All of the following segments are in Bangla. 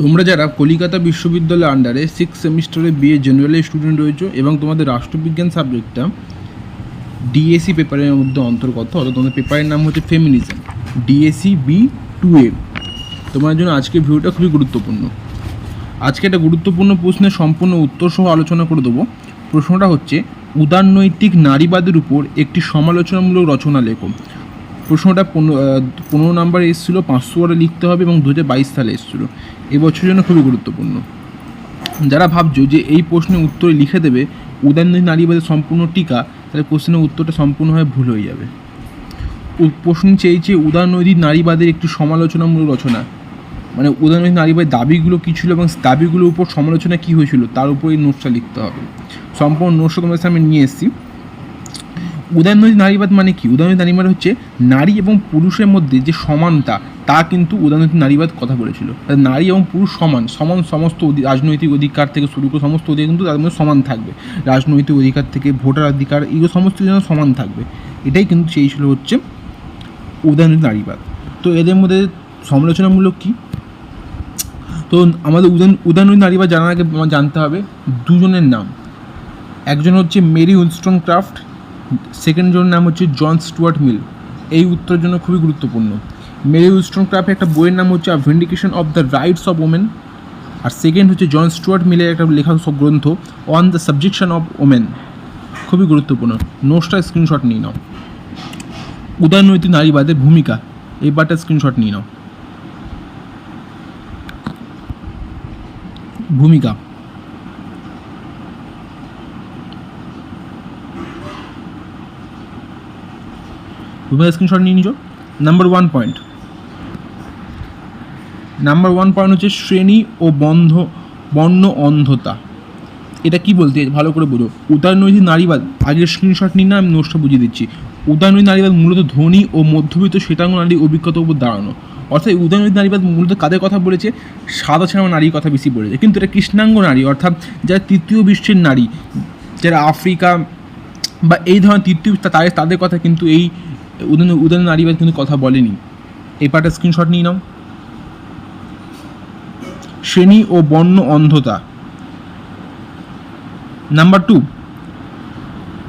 তোমরা যারা কলিকাতা বিশ্ববিদ্যালয়ের আন্ডারে সিক্স সেমিস্টারে বিএ জেনারেল স্টুডেন্ট রয়েছো এবং তোমাদের রাষ্ট্রবিজ্ঞান সাবজেক্টটা ডিএসসি পেপারের মধ্যে অন্তর্গত, অর্থাৎ তোমাদের পেপারের নাম হচ্ছে feminism DSC B two A তোমার জন্য আজকের ভিডিওটা খুবই গুরুত্বপূর্ণ। আজকে একটা গুরুত্বপূর্ণ প্রশ্নের সম্পূর্ণ উত্তর সহ আলোচনা করে দেবো। প্রশ্নটা হচ্ছে, উদারনৈতিক নারীবাদের উপর একটি সমালোচনামূলক রচনা লেখো। প্রশ্নটা পনেরো নাম্বার এসেছিল, পাঁচশো ওয়ারে লিখতে হবে এবং দু হাজার বাইশ সালে এসেছিল। এবছরের জন্য খুবই গুরুত্বপূর্ণ। যারা ভাবছ যে এই প্রশ্নের উত্তরে লিখে দেবে উদারনৈতিক নারীবাদের সম্পূর্ণ টিকা, তাহলে কোশ্চেনের উত্তরটা সম্পূর্ণভাবে ভুল হয়ে যাবে। প্রশ্ন চেয়েছে উদারনৈতিক নারীবাদের একটি সমালোচনামূলক রচনা। মানে উদারনৈতিক নারীবাদের দাবিগুলো কী ছিল এবং দাবিগুলোর উপর সমালোচনা কী হয়েছিল, তার উপর এই নোটসটা লিখতে হবে। সম্পূর্ণ নোটসটা তোমাদের সামনে নিয়ে এসেছি। উদয়নৈতিক নারীবাদ মানে কি? উদয়নৈতিক নারীবাদ হচ্ছে নারী এবং পুরুষের মধ্যে যে সমানতা, তা কিন্তু উদয়নৈতিক নারীবাদ কথা বলেছিল। নারী এবং পুরুষ সমান সমান সমস্ত রাজনৈতিক অধিকার থেকে শুরু করে সমস্ত অধিকার কিন্তু তাদের মধ্যে সমান থাকবে। রাজনৈতিক অধিকার থেকে ভোটার অধিকার, এগুলো সমস্ত যেন সমান থাকবে। এটাই কিন্তু সেই ছিল হচ্ছে উদয়নৈতিক নারীবাদ। তো এদের মধ্যে সমালোচনামূলক কী? তো আমাদের উদয়ন উদয়নৈতিক নারীবাদ জানার আগে জানতে হবে দুজনের নাম। একজন হচ্ছে মেরি উইনস্টন ক্রাফট সেকেন্ড জনের নাম হচ্ছে জন স্টুয়ার্ট মিল এই উত্তরের জন্য খুবই গুরুত্বপূর্ণ। মেরি উইস্টন ক্রাফটের একটা বইয়ের নাম হচ্ছে a vindication of the rights of women R second হচ্ছে জন স্টুয়ার্ট মিলের একটা লেখা গ্রন্থ on the subjection of women খুবই গুরুত্বপূর্ণ। নোটসটা স্ক্রিনশট নিয়ে নাও। উদয়নৈতিক নারীবাদের ভূমিকা। এই বারটা স্ক্রিনশট নিয়ে নাও। ভূমিকা। ভূমিকা স্ক্রিনশট নিয়ে নিছো? Number one point number one point হচ্ছে শ্রেণি ও বন্ধ, বর্ণ অন্ধতা। এটা কি বলতে? ভালো করে বোঝো। উদয়নৈতিক নারীবাদ, আগের স্ক্রিনশট নিন না আমি নোটসটা বুঝিয়ে দিচ্ছি। উদয়নৈতিক নারীবাদ মূলত ধনী ও মধ্যবিত্ত শ্বেতাঙ্গ নারীর অভিজ্ঞতার উপর দাঁড়ানো। অর্থাৎ এই উদয়নৈতিক নারীবাদ মূলত কাদের কথা বলেছে? সাদা ছাড়া নারীর কথা বেশি বলেছে। কিন্তু এটা কৃষ্ণাঙ্গ নারী, অর্থাৎ যারা তৃতীয় বিশ্বের নারী, যারা আফ্রিকা বা এই ধরনের তৃতীয় তাদের তাদের কথা কিন্তু এই উদয়ন উদয়ন নারীবাদ কিন্তু কথা বলেনি। এই পার্টটা স্ক্রিনশট নিয়ে নাও। শ্রেণি ও বর্ণ অন্ধতা। নাম্বার টু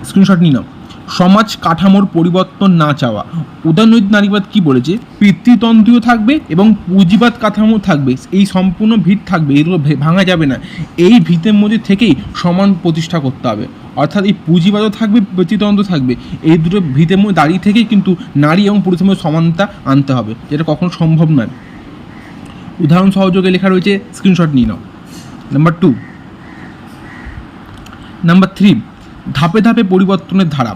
স্ক্রিনশট নিয়ে নাও। সমাজ কাঠামোর পরিবর্তন না চাওয়া। উদয়নৈতিক নারীবাদ কি বলেছে? পিতৃতন্ত্রীয় থাকবে এবং পুঁজিবাদ কাঠামো থাকবে। এই সম্পূর্ণ ভিত থাকবে। এগুলো ভাঙা যাবে না। এই ভিতের মধ্যে থেকেই সমান প্রতিষ্ঠা করতে হবে। অর্থাৎ এই পুঁজিবাদও থাকবে পিতৃতন্ত্র থাকবে। এই দুটো ভিতের মধ্যে দাঁড়িয়ে থেকেই কিন্তু নারী এবং পুরুষের মধ্যে সমানতা আনতে হবে, যেটা কখনো সম্ভব নয়। উদাহরণ সহযোগে লেখা রয়েছে স্ক্রিনশট নিয়ে নাও। নাম্বার টু নাম্বার থ্রি ধাপে ধাপে পরিবর্তনের ধারা।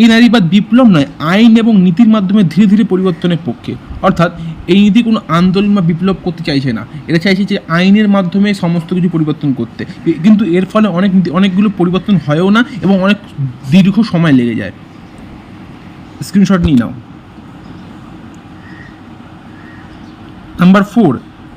এই নারীবাদ বিপ্লব নয়, আইন এবং নীতির মাধ্যমে ধীরে ধীরে পরিবর্তনের পক্ষে। অর্থাৎ এই নীতি কোনো আন্দোলন বা বিপ্লব করতে চাইছে না। এটা চাইছে যে আইনের মাধ্যমে সমস্ত কিছু পরিবর্তন করতে। কিন্তু এর ফলে অনেক অনেকগুলো পরিবর্তন হয়ও না এবং অনেক দীর্ঘ সময় লেগে যায়। স্ক্রিনশট নিয়ে নাও। নাম্বার ফোর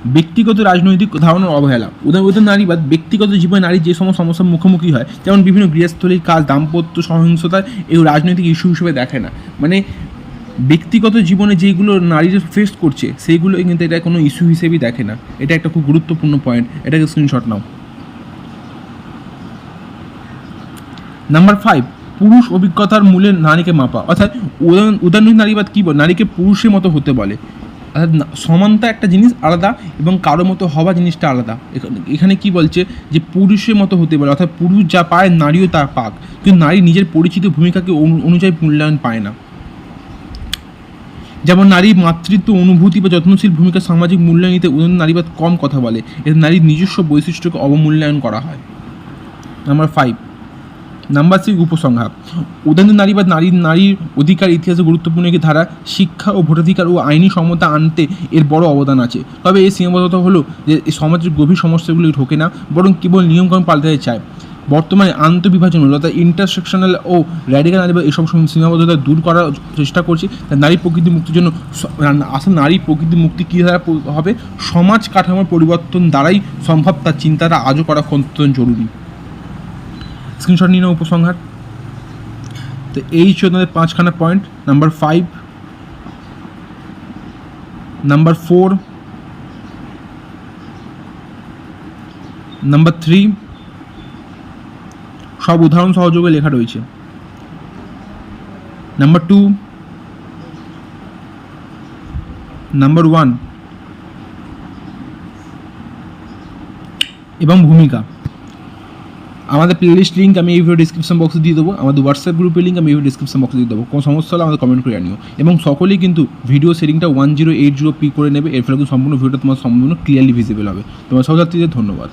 ব্যক্তিগত রাজনৈতিক ধারণার অবহেলা। উদাহরণ নারীবাদ ব্যক্তিগত জীবনে নারী যে সমস্ত সমস্যার মুখোমুখি হয়, যেমন বিভিন্ন গৃহস্থলীর কাজ, দাম্পত্য সহিংসতা, এগুলো রাজনৈতিক ইস্যু হিসেবে দেখে না। মানে ব্যক্তিগত জীবনে যেগুলো নারীরা ফেস করছে, সেইগুলো কিন্তু এটা কোনো ইস্যু হিসেবেই দেখে না। এটা একটা খুব গুরুত্বপূর্ণ পয়েন্ট এটাকে স্ক্রিনশট নাও। নাম্বার ফাইভ পুরুষ অভিজ্ঞতার মূলে নারীকে মাপা। অর্থাৎ উদাহরণ নারীবাদ কী বলে? নারীকে পুরুষের মতো হতে বলে। অর্থাৎ সমানতা একটা জিনিস আলাদা এবং কারও মতো হওয়া জিনিসটা আলাদা। এখানে- কি বলছে? যে পুরুষের মতো হতে বলে। অর্থাৎ পুরুষ যা পায়, নারীও তা পাক। কিন্তু নারী নিজের পরিচিত ভূমিকাকে অনুযায়ী মূল্যায়ন পায় না। যেমন নারী মাতৃত্ব, অনুভূতি বা যত্নশীল ভূমিকা সামাজিক মূল্যায়ন নিতে নারীবাদ কম কথা বলে। এতে নারীর নিজস্ব বৈশিষ্ট্যকে অবমূল্যায়ন করা হয়। নাম্বার ফাইভ নাম্বার সিক্স উপসংহার। উদাহরণ নারীবাদ নারী, নারীর অধিকার, ইতিহাসে গুরুত্বপূর্ণ একটি ধারা। শিক্ষা ও ভোটাধিকার ও আইনি সমতা আনতে এর বড় অবদান আছে। তবে এই সীমাবদ্ধতা হলো যে সমাজের গভীর সমস্যাগুলি ঢোকে না, বরং কেবল নিয়মকানুন পাল্টাতে চায়। বর্তমানে আন্তঃবিভাজন অর্থাৎ ইন্টারসেকশনাল ও র্যাডিক্যাল নারীবাদ এসব সম- সীমাবদ্ধতা দূর করার চেষ্টা করছে নারী প্রকৃতি মুক্তির জন্য আসলে নারী প্রকৃতি মুক্তি কী দ্বারা হবে? সমাজ কাঠামোর পরিবর্তন দ্বারাই সম্ভব, তার চিন্তাটা আজও করা অত্যন্ত জরুরি। স্ক্রিনশট নিয়ে উপসংহার। তো এই ছিল তোমাদের পাঁচখানা point number five number four number three সব উদাহরণ সহযোগে লেখা রয়েছে। নাম্বার টু নাম্বার ওয়ান এবং ভূমিকা। আমাদের প্লেলিস্ট লিঙ্ক আমি এই ভিডিও ডিসক্রিপশন বক্সে দিয়ে দেবো। আমাদের হোয়াটসঅ্যাপ গ্রুপের লিঙ্ক আমি এই ডিসক্রিপশন বক্সে দিয়ে দেবো। কোনো সমস্যা হলে আমাদের কমেন্ট করে আনিও এবং সকলেই কিন্তু video সেটিংটা one zero eight zero P করে নেবে। এর ফলে কিন্তু সম্পূর্ণ ভিডিওটা তোমার সম্পূর্ণ ক্লিয়ারলি ভিজিবল হবে। তোমার সহযাত্রীদের ধন্যবাদ।